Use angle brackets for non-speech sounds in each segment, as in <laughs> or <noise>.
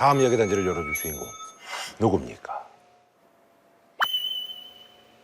다음 이야기 단지를 열어줄 주인공 누굽니까?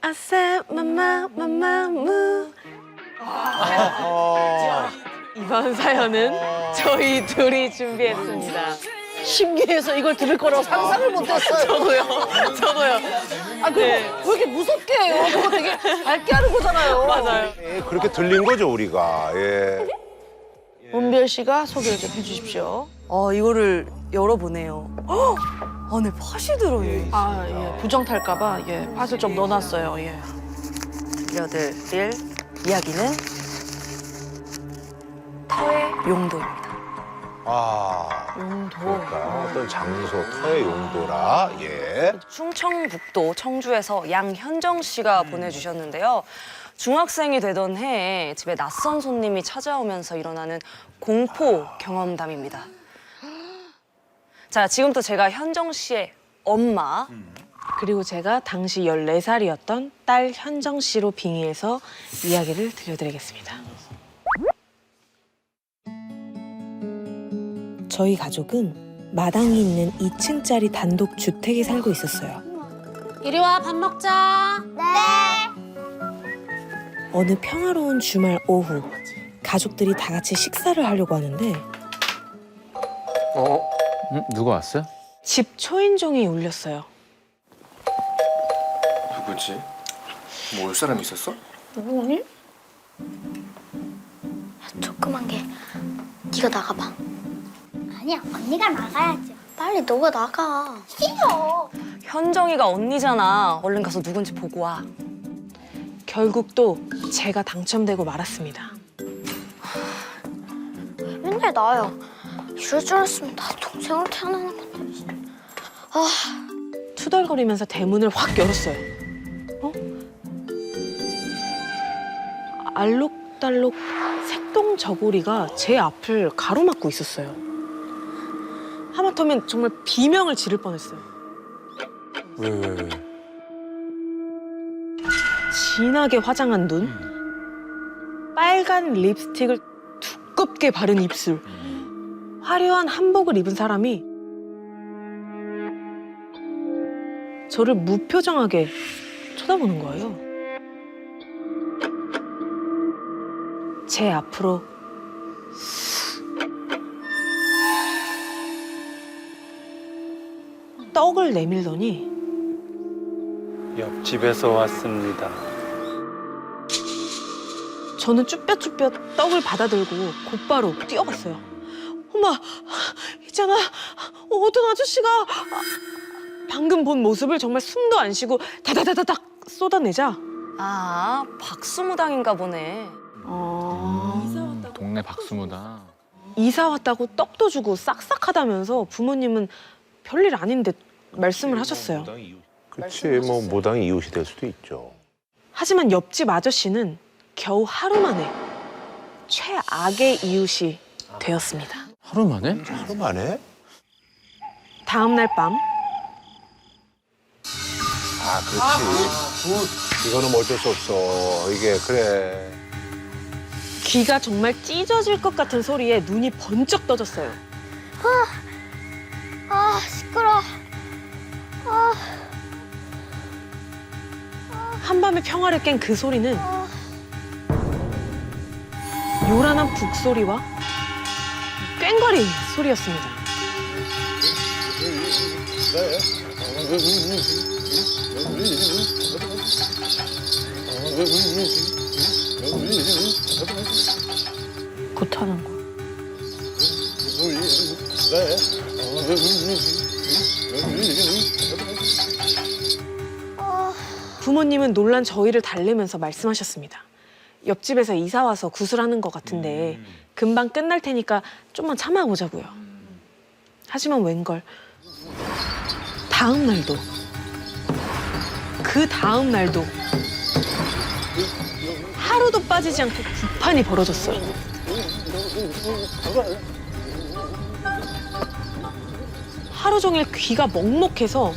아싸 마마 마마무 이번 사연은 저희 둘이 준비했습니다. 신기해서 이걸 들을 거라고 상상을 못했어요. 저도요. 저도요. 아, 그리고 왜 이렇게 무섭게 해요? 그거 되게 밝게 하는 거잖아요. 맞아요. 예, 그렇게 들린 거죠 우리가. 예. 문별 씨가 소개를 좀 해주십시오. 어, 이거를 열어보네요. 헉! 안에 팥이 들어요. 아, 예. 부정 탈까봐, 예. 팥을 좀 넣어놨어요, 예. 들려드릴 이야기는 터의 용도입니다. 아 용도. 그러니까 어떤 장소 터의 용도라. 예. 충청북도 청주에서 양현정 씨가 보내주셨는데요. 중학생이 되던 해에 집에 낯선 손님이 찾아오면서 일어나는 공포 경험담입니다. 자, 지금부터 제가 현정 씨의 엄마, 그리고 제가 당시 14살이었던 딸 현정 씨로 빙의해서 이야기를 들려드리겠습니다. 저희 가족은 마당이 있는 2층짜리 단독 주택에 살고 있었어요. 이리 와 밥 먹자. 어느 평화로운 주말 오후 가족들이 다 같이 식사를 하려고 하는데 응? 누가 왔어? 집 초인종이 울렸어요. 누구지? 뭐 올 사람 있었어? 누구니? 조그만 게 네가 나가봐. 아니야, 언니가 나가야죠. 빨리 너가 나가. 싫어. 현정이가 언니잖아. 얼른 가서 누군지 보고 와. 결국 또 제가 당첨되고 말았습니다. 맨날 나야. 이럴 줄 알았으면 나 동생을 태어나는 건데. 투덜거리면서 대문을 확 열었어요. 어? 알록달록 색동 저고리가 제 앞을 가로막고 있었어요. 하마터면 정말 비명을 지를 뻔했어요. 왜 왜 왜? 진하게 화장한 눈, 빨간 립스틱을 두껍게 바른 입술, 화려한 한복을 입은 사람이 저를 무표정하게 쳐다보는 거예요. 제 앞으로 떡을 내밀더니 옆집에서 왔습니다. 저는 쭈뼛쭈뼛 떡을 받아들고 곧바로 뛰어갔어요. 엄마, 있잖아. 어떤 아저씨가 방금 본 모습을 정말 숨도 안 쉬고 다다다다닥 쏟아내자. 아, 박수무당인가 보네. 어... 동네 박수무다. 이사 왔다고 떡도 주고 싹싹하다면서 부모님은 별일 아닌데 말씀을 하셨어요. 그렇지 뭐 모당이 이웃이 될 수도 있죠. 하지만 옆집 아저씨는 겨우 하루 만에 최악의 이웃이 되었습니다. 하루 만에? 하루 만에? 다음 날 밤 아 그렇지. 이거는 뭐 어쩔 수 없어. 이게 그래. 귀가 정말 찢어질 것 같은 소리에 눈이 번쩍 떠졌어요. 아 시끄러. 한밤의 평화를 깬 그 소리는 요란한 북소리와 꽹과리 소리였습니다. 못하는 거. 부모님은 놀란 저희를 달래면서 말씀하셨습니다. 옆집에서 이사 와서 구슬하는 것 같은데 금방 끝날 테니까 좀만 참아보자고요. 하지만 웬걸 다음 날도 그 다음 날도 하루도 빠지지 않고 구판이 벌어졌어요. 하루 종일 귀가 먹먹해서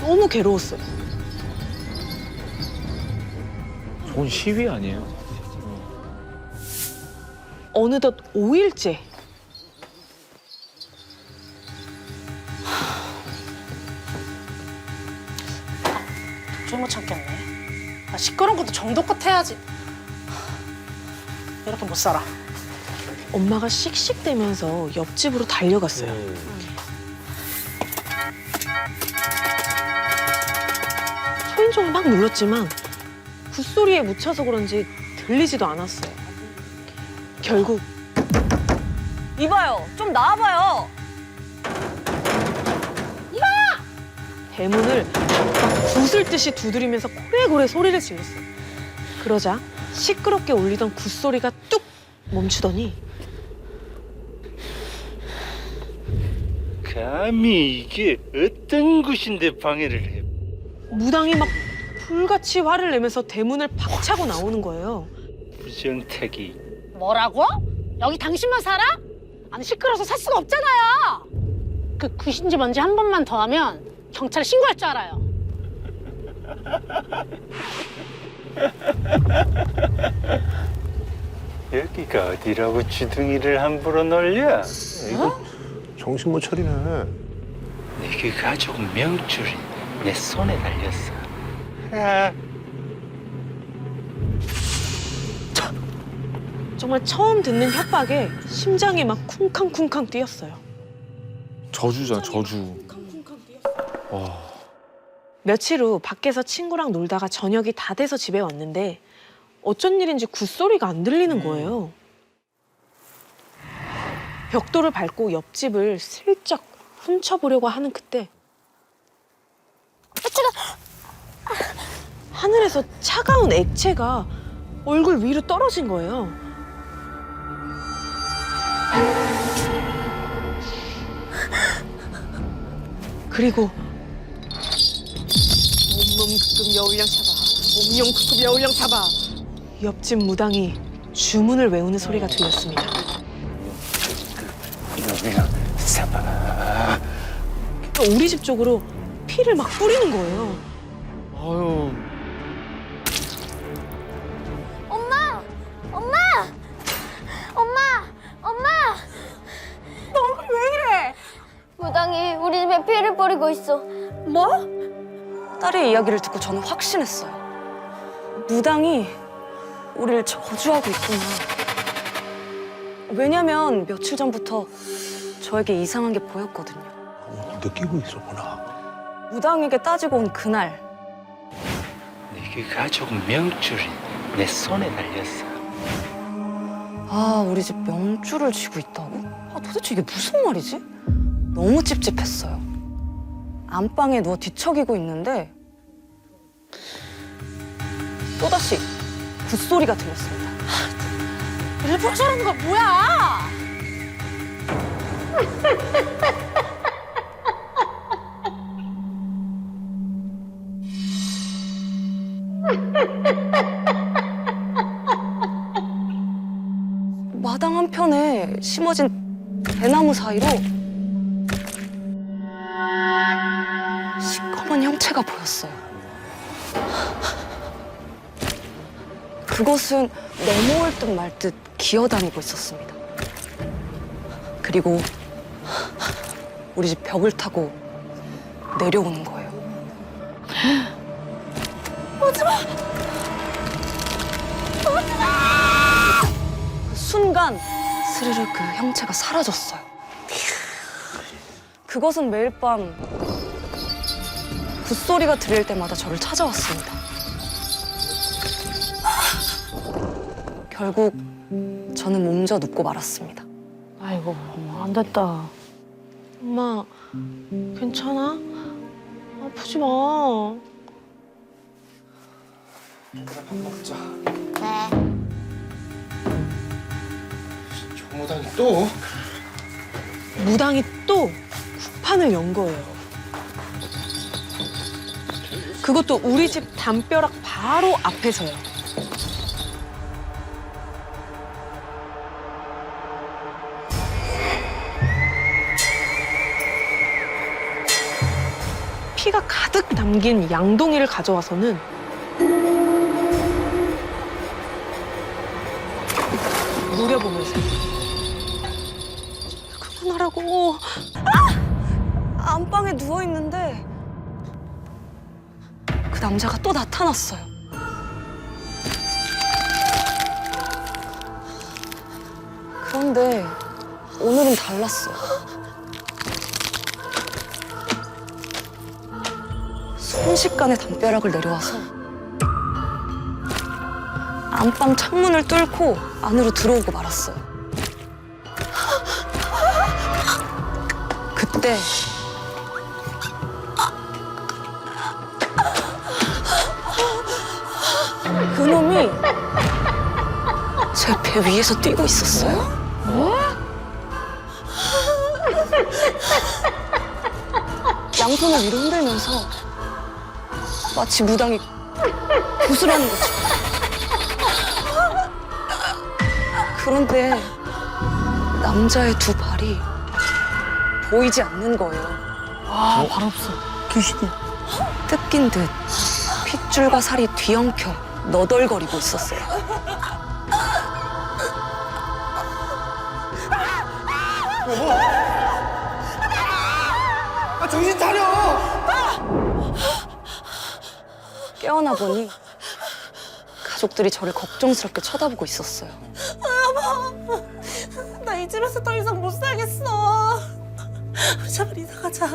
너무 괴로웠어요. 그건 시위 아니에요? 어느덧 5일째. 도저히 못 참겠네. 아, 시끄러운 것도 정도껏 해야지. 이렇게 못 살아. 엄마가 씩씩대면서 옆집으로 달려갔어요. 음. 초인종을 막 눌렀지만 굿소리에 묻혀서 그런지 들리지도 않았어요. 결국 이봐요. 좀 나와봐요. 대문을 막 부술듯이 두드리면서 고래고래 소리를 질렀어요. 그러자 시끄럽게 울리던 굿소리가 뚝 멈추더니 감히 이게 어떤 곳인데 방해를 해? 무당이 막 불같이 화를 내면서 대문을 박차고 나오는 거예요. 부정타기 뭐라고? 여기 당신만 살아? 아니 시끄러워서 살 수가 없잖아요. 그 굿인지 뭔지 한 번만 더 하면 경찰에 신고할 줄 알아요. <laughs> 여기가 어디라고 주둥이를 함부로 놀려? 이거 정신 못 차리네. 내그 가족 명줄이 내 손에 달렸어. 아, 정말 처음 듣는 협박에 심장이 막 쿵쾅쿵쾅 뛰었어요. 저주자 저주. 며칠 후 밖에서 친구랑 놀다가 저녁이 다 돼서 집에 왔는데 어쩐 일인지 굿소리가 안 들리는 거예요. 벽돌을 밟고 옆집을 슬쩍 훔쳐보려고 하는 그때 하늘에서 차가운 액체가 얼굴 위로 떨어진 거예요. 그리고 온몸 극급 여울량 잡아. 온몸 극급 여울량 잡아. 옆집 무당이 주문을 외우는 소리가 들렸습니다. 이놈이야. 우리 집 쪽으로 피를 막 뿌리는 거예요. 아유 우리 집에 피를 뿌리고 있어. 뭐? 딸의 이야기를 듣고 저는 확신했어요. 무당이 우리를 저주하고 있구나. 왜냐면 며칠 전부터 저에게 이상한 게 보였거든요. 느끼고 있었구나. 무당에게 따지고 온 그날 내그 가족 명줄이 내 손에 달렸어. 아 우리 집 명줄을 쥐고 있다고? 아 도대체 이게 무슨 말이지? 너무 찝찝했어요. 안방에 누워 뒤척이고 있는데 또다시 굿소리가 들렸습니다. 일부러 저러는 거 뭐야? 마당 한편에 심어진 대나무 사이로 형체가 보였어요. 그것은 넘어올 듯 말 듯 기어다니고 있었습니다. 그리고 우리 집 벽을 타고 내려오는 거예요. 그 순간 스르르 그 형체가 사라졌어요. 그것은 매일 밤 굿소리가 들릴 때마다 저를 찾아왔습니다. 결국 저는 몸져 눕고 말았습니다. 아이고 안 됐다. 엄마, 괜찮아? 아프지 마. 네. 조무당이 또? 무당이 또 구판을 연 거예요. 그것도 우리 집 담벼락 바로 앞에서요. 피가 가득 담긴 양동이를 가져와서는 노려보면서 그만하라고. 안방에 누워 있는데 그 남자가 또 나타났어요. 그런데 오늘은 달랐어요. 순식간에 담벼락을 내려와서 안방 창문을 뚫고 안으로 들어오고 말았어요. 그때 그놈이 제 배 위에서 뛰고 있었어요. 양손을 위로 흔들면서 마치 무당이 구슬하는 것처럼. 그런데 남자의 두 발이 보이지 않는 거예요. 아, 발 없어. 귀신이. 뜯긴 듯 핏줄과 살이 뒤엉켜 너덜거리고 있었어요. 아 정신 차려! 깨어나 보니 가족들이 저를 걱정스럽게 쳐다보고 있었어요. 나이 집에서 더 이상 못 살겠어. 제발 이사 가자.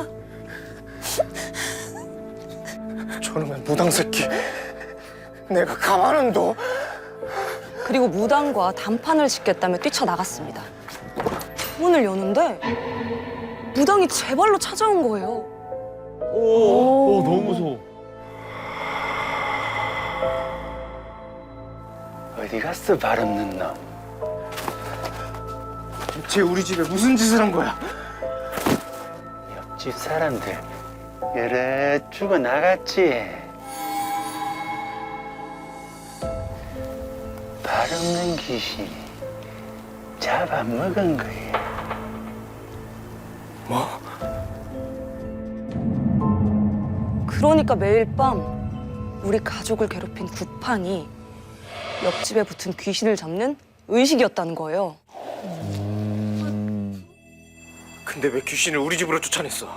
저놈의 무당 새끼. 내가 가만 안 둬. 그리고 무당과 단판을 짓겠다며 뛰쳐나갔습니다. 문을 여는데 무당이 제 발로 찾아온 거예요. 오, 너무 무서워. 어디 갔어 바람는 놈 쟤 우리 집에 무슨 짓을 한 거야? 옆집 사람들 여러 죽어 나갔지 발 없는 귀신이 잡아먹은 거야 뭐? 그러니까 매일 밤 우리 가족을 괴롭힌 구판이 옆집에 붙은 귀신을 잡는 의식이었다는 거예요. 근데 왜 귀신을 우리 집으로 쫓아냈어?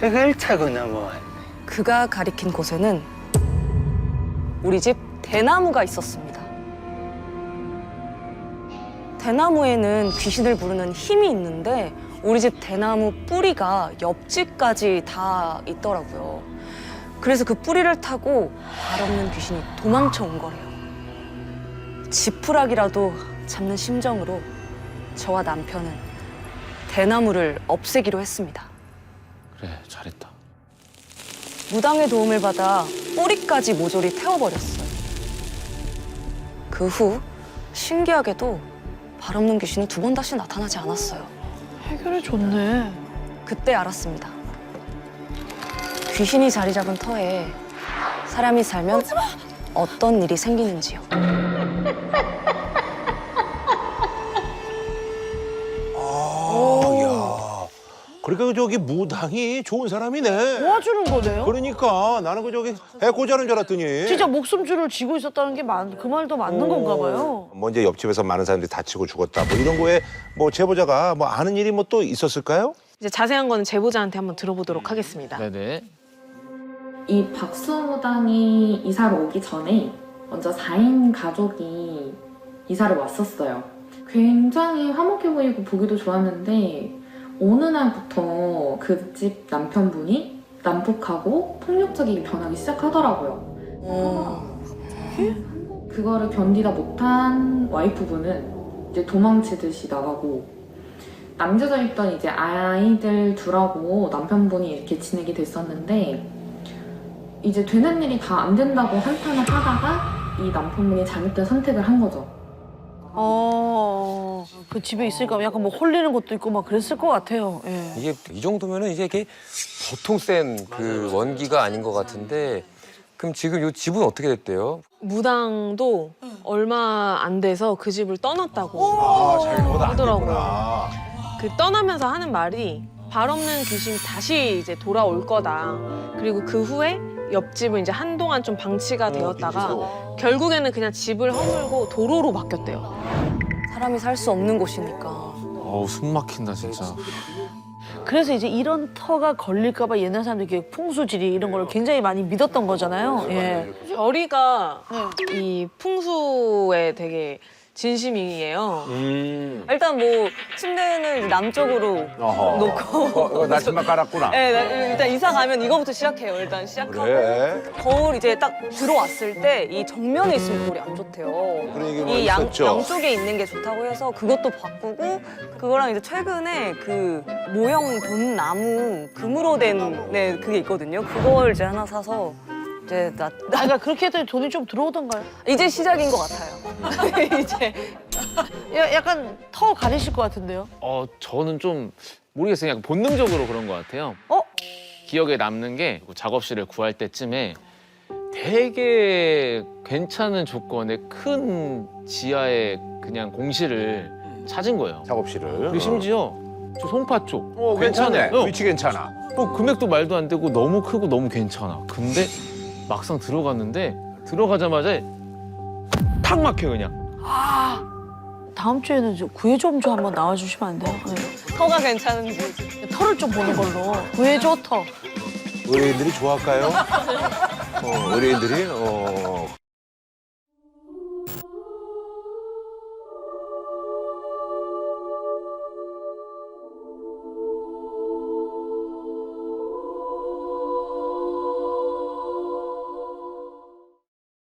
책을 타고 넘어왔네 그가 가리킨 곳에는 우리 집 대나무가 있었습니다. 대나무에는 귀신을 부르는 힘이 있는데 우리 집 대나무 뿌리가 옆집까지 다 있더라고요. 그래서 그 뿌리를 타고 발 없는 귀신이 도망쳐 온 거래요. 지푸라기라도 잡는 심정으로 저와 남편은 대나무를 없애기로 했습니다. 그래, 잘했다. 무당의 도움을 받아 뿌리까지 모조리 태워버렸어요. 그 후 신기하게도 발 없는 귀신은 두 번 다시 나타나지 않았어요. 해결해 줬네. 그때 알았습니다. 귀신이 자리 잡은 터에 사람이 살면 어떤 일이 생기는지요. 그러니까 그 저기 무당이 좋은 사람이네. 도와주는 거네요? 그러니까 나는 그 저기 해코자는 줄 알았더니. 진짜 목숨줄을 쥐고 있었다는 게그 말도 맞는 건가 봐요. 뭐 이제 옆집에서 많은 사람들이 다치고 죽었다 뭐 이런 거에 뭐 제보자가 뭐 아는 일이 뭐 또 있었을까요? 이제 자세한 거는 제보자한테 한번 들어보도록 하겠습니다. 네네. 이 박수무당이 이사를 오기 전에 먼저 4인 가족이 이사를 왔었어요. 굉장히 화목해 보이고 보기도 좋았는데 어느 날부터 그 집 남편분이 난폭하고 폭력적이게 변하기 시작하더라고요. 어, 그거를 견디다 못한 와이프분은 이제 도망치듯이 나가고 남겨져 있던 이제 아이들 둘하고 남편분이 이렇게 지내게 됐었는데 이제 되는 일이 다 안 된다고 한탄을 하다가 이 남편분이 잘못된 선택을 한 거죠. 어, 그 집에 있으니까 약간 뭐 홀리는 것도 있고 막 그랬을 것 같아요. 예. 이게 이 정도면은 이제 이게 보통 센 그 원기가 아닌 것 같은데 그럼 지금 이 집은 어떻게 됐대요? 무당도 얼마 안 돼서 그 집을 떠났다고 아 잘못 안 하더라고요. 됐구나. 그 떠나면서 하는 말이 발 없는 귀신이 다시 이제 돌아올 거다. 그리고 그 후에 옆집은 이제 한동안 좀 방치가 되었다가 결국에는 그냥 집을 허물고 도로로 바뀌었대요. 사람이 살 수 없는 곳이니까 어우 숨 막힌다 진짜. 그래서 이제 이런 터가 걸릴까봐 옛날 사람들이 이렇게 풍수지리 이런 걸 굉장히 많이 믿었던 거잖아요. 예. 별이가 이 풍수에 되게 진심이에요. 음. 일단 뭐 침대는 남쪽으로 어허. 놓고 어, 어, 나침반 깔았구나. 네, 나- 일단 이사 가면 이거부터 시작해요. 일단 시작하고 그래. 거울 이제 딱 들어왔을 때 이 정면에 있으면 거울이 안 좋대요. 그런 얘기 이 양, 있었죠. 양쪽에 있는 게 좋다고 해서 그것도 바꾸고 그거랑 이제 최근에 그 모형 돈 나무 금으로 된 네, 그게 있거든요. 그걸 이제 하나 사서 이제 나, 아, 그러니까 그렇게 했더니 돈이 좀 들어오던가요? 이제 시작인 것 같아요. <laughs> 이제 야, 약간 터 가리실 것 같은데요? 어 저는 좀 모르겠어요. 약간 본능적으로 그런 것 같아요. 어? 기억에 남는 게 작업실을 구할 때쯤에 되게 괜찮은 조건의 큰 지하에 그냥 공실을 찾은 거예요. 작업실을. 그리고 심지어 저 송파 쪽. 어, 괜찮네. 어. 위치 괜찮아. 뭐 금액도 말도 안 되고 너무 크고 너무 괜찮아. 근데 막상 들어갔는데 들어가자마자 탁 막혀 그냥. 다음 주에는 저 구해좀좀 한번 나와주시면 안 돼요? 네. 터가 괜찮은지. 터를 좀 보는 걸로. 구해줘 터. 의뢰인들이 좋아할까요? <laughs> 어, 의뢰인들이 어,